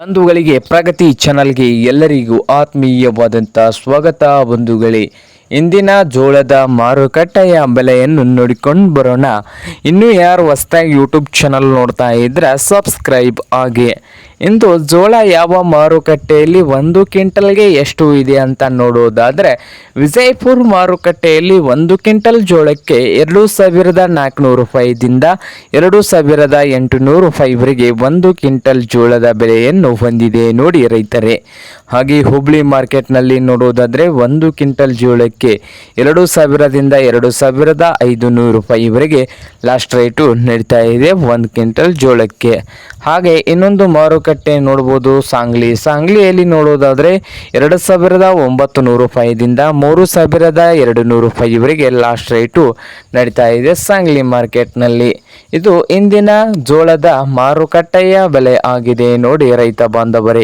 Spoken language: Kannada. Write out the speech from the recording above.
ಬಂಧುಗಳಿಗೆ ಪ್ರಗತಿ ಚಾನಲ್ಗೆ ಎಲ್ಲರಿಗೂ ಆತ್ಮೀಯವಾದಂಥ ಸ್ವಾಗತ ಬಂಧುಗಳೇ. ಇಂದಿನ ಜೋಳದ ಮಾರುಕಟ್ಟೆಯ ಬೆಲೆಯನ್ನು ನೋಡಿಕೊಂಡು ಬರೋಣ. ಇನ್ನೂ ಯಾರು ಹೊಸ್ದಾಗಿ ಯೂಟ್ಯೂಬ್ ಚಾನಲ್ ನೋಡ್ತಾ ಇದ್ರೆ ಸಬ್ಸ್ಕ್ರೈಬ್ ಆಗಿ. ಇಂದು ಜೋಳ ಯಾವ ಮಾರುಕಟ್ಟೆಯಲ್ಲಿ ಒಂದು ಕ್ವಿಂಟಲ್ಗೆ ಎಷ್ಟು ಇದೆ ಅಂತ ನೋಡೋದಾದರೆ, ವಿಜಯಪುರ ಮಾರುಕಟ್ಟೆಯಲ್ಲಿ ಒಂದು ಕ್ವಿಂಟಲ್ ಜೋಳಕ್ಕೆ ಎರಡು ಸಾವಿರದ ನಾಲ್ಕುನೂರು ರೂಪಾಯಿದಿಂದ ಎರಡು ಸಾವಿರದ ಎಂಟುನೂರು ರೂಪಾಯಿವರೆಗೆ ಒಂದು ಕ್ವಿಂಟಲ್ ಜೋಳದ ಬೆಲೆಯನ್ನು ಹೊಂದಿದೆ ನೋಡಿ ರೈತರೇ. ಹಾಗೆ ಹುಬ್ಳಿ ಮಾರ್ಕೆಟ್ನಲ್ಲಿ ನೋಡುವುದಾದರೆ ಒಂದು ಕ್ವಿಂಟಲ್ ಜೋಳಕ್ಕೆ ಎರಡು ಸಾವಿರದಿಂದ ಎರಡು ಸಾವಿರದ ಐದು ನೂರು ರೂಪಾಯಿವರೆಗೆ ಲಾಸ್ಟ್ ರೇಟು ನಡೀತಾ ಇದೆ ಒಂದು ಕ್ವಿಂಟಲ್ ಜೋಳಕ್ಕೆ. ಹಾಗೆ ಇನ್ನೊಂದು ಮಾರುಕಟ್ಟೆ ನೋಡ್ಬೋದು. ಸಾಂಗ್ಲಿ. ಸಾಂಗ್ಲಿಯಲ್ಲಿ ನೋಡೋದಾದರೆ ಎರಡು ಸಾವಿರದ ಒಂಬತ್ತು ನೂರು ರೂಪಾಯಿದಿಂದ ಮೂರು ಸಾವಿರದ ಎರಡು ನೂರು ರೂಪಾಯಿವರೆಗೆ ಲಾಸ್ಟ್ ರೇಟು ನಡೀತಾ ಇದೆ ಸಾಂಗ್ಲಿ ಮಾರ್ಕೆಟ್ನಲ್ಲಿ. ಇದು ಇಂದಿನ ಜೋಳದ ಮಾರುಕಟ್ಟೆಯ ಬೆಲೆ ಆಗಿದೆ. ನೋಡಿ ರೈತ ಬಾಂಧವರೇ.